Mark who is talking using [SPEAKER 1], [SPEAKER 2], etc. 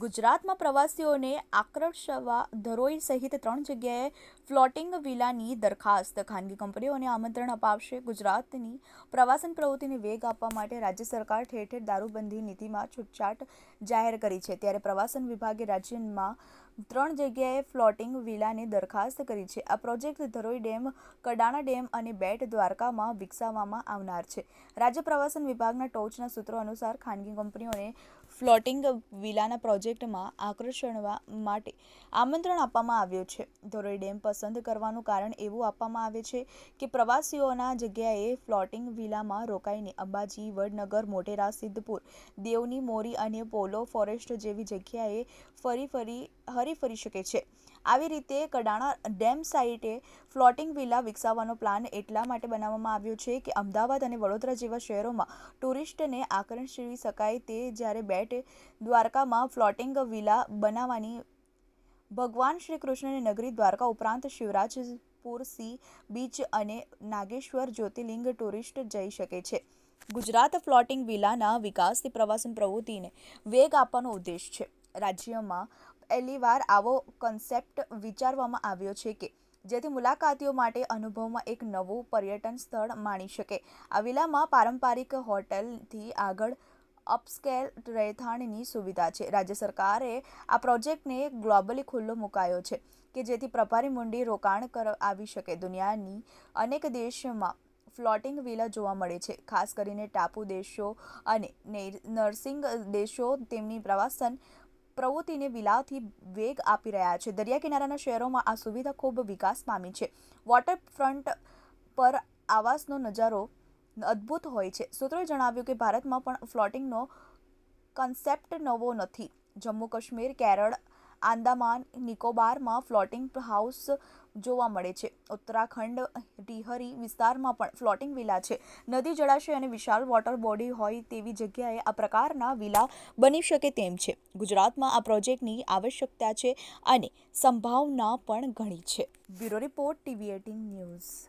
[SPEAKER 1] ગુજરાતમાં પ્રવાસીઓને આકર્ષવા ધરોઈ સહિત ત્રણ જગ્યાએ ફ્લોટિંગ વિલાની દરખાસ્ત ખાનગી કંપનીઓને આમંત્રણ અપાવશે. ગુજરાતની પ્રવાસન પ્રવૃત્તિને વેગ આપવા માટે રાજ્ય સરકાર ઠેર ઠેર દારૂબંધી નીતિમાં છૂટછાટ જાહેર કરી છે. ત્યારે પ્રવાસન વિભાગે રાજ્યમાં ત્રણ જગ્યાએ ફ્લોટિંગ વિલાની દરખાસ્ત કરી છે. આ project Dharoi dam, Kadana dam અને બેટ દ્વારકામાં વિકસાવવામાં આવનાર છે. રાજ્ય પ્રવાસન વિભાગના ટોચના સૂત્રો અનુસાર ખાનગી કંપનીઓને ફ્લોટિંગ વિલાના પ્રોજેક્ટમાં આકર્ષણવા માટે આમંત્રણ આપવામાં આવ્યું છે. ધરોઈ ડેમ પસંદ કરવાનું કારણ એવું આપવામાં આવે છે કે પ્રવાસીઓના જગ્યાએ ફ્લોટિંગ વિલામાં રોકાઈને અંબાજી, વડનગર મોટેરા સિદ્ધપુર, દેવની મોરી અને પોલો ફોરેસ્ટ જેવી જગ્યાએ ફરી ફરી હરી ફરી શકે છે. આવી રીતે કડાણા ડેમ સાઇટે ફ્લોટિંગ વિલા વિકસાવવાનો પ્લાન એટલા માટે બનાવવામાં આવ્યો છે કે અમદાવાદ અને વડોદરા જેવા શહેરોમાં ટુરિસ્ટને આકર્ષી શકાય તે જ્યારે બેટ દ્વારકામાં ફ્લોટિંગ વિલા બનાવવાની ભગવાન શ્રી કૃષ્ણની નગરી દ્વારકા ઉપરાંત શિવરાજપુર સી બીચ અને નાગેશ્વર જ્યોતિર્લિંગ ટુરિસ્ટ જઈ શકે છે. ગુજરાત ફ્લોટિંગ વિલાના વિકાસથી પ્રવાસન પ્રવૃત્તિને વેગ આપવાનો ઉદ્દેશ છે. રાજ્યમાં પહેલીવાર આવો કન્સેપ્ટ વિચારવામાં આવ્યો છે કે જેથી મુલાકાતીઓ માટે અનુભવમાં એક નવું પર્યટન સ્થળ માણી શકે. આ વિલામાં પારંપરિક હોટલથી આગળ અપસ્કેલ રહેઠાણની સુવિધા છે. રાજ્ય સરકારે આ પ્રોજેક્ટને ગ્લોબલી ખુલ્લો મુકાયો છે કે જેથી પ્રભારી મૂડી રોકાણ કર, આવી શકે. દુનિયાની અનેક દેશમાં ફ્લોટિંગ વિલા જોવા મળે છે. ખાસ કરીને ટાપુ દેશો અને નર્સિંગ દેશો તેમની પ્રવાસન પ્રવૃત્તિને વિલાથી વેગ આપી રહ્યા છે. દરિયા કિનારાના શહેરોમાં આ સુવિધા ખૂબ વિકાસ પામી છે. વોટરફ્રન્ટ પર આવાસનો નજારો અદ્ભુત હોય છે. સૂત્રોએ જણાવ્યું કે ભારતમાં પણ ફ્લોટિંગનો કન્સેપ્ટ નવો નથી. જમ્મુ કાશ્મીર કેરળ આંદામાન નિકોબારમાં ફ્લોટિંગ હાઉસ જોવા મળે છે. ઉત્તરાખંડ રિહરી વિસ્તારમાં પણ ફ્લોટિંગ વિલા છે. નદી જળાશય અને વિશાળ વોટર બોડી હોય તેવી જગ્યાએ આ પ્રકારના વિલા બની શકે તેમ છે. ગુજરાતમાં આ પ્રોજેક્ટની આવશ્યકતા છે અને સંભાવના પણ ઘણી છે. Bureau report TV eighteen news.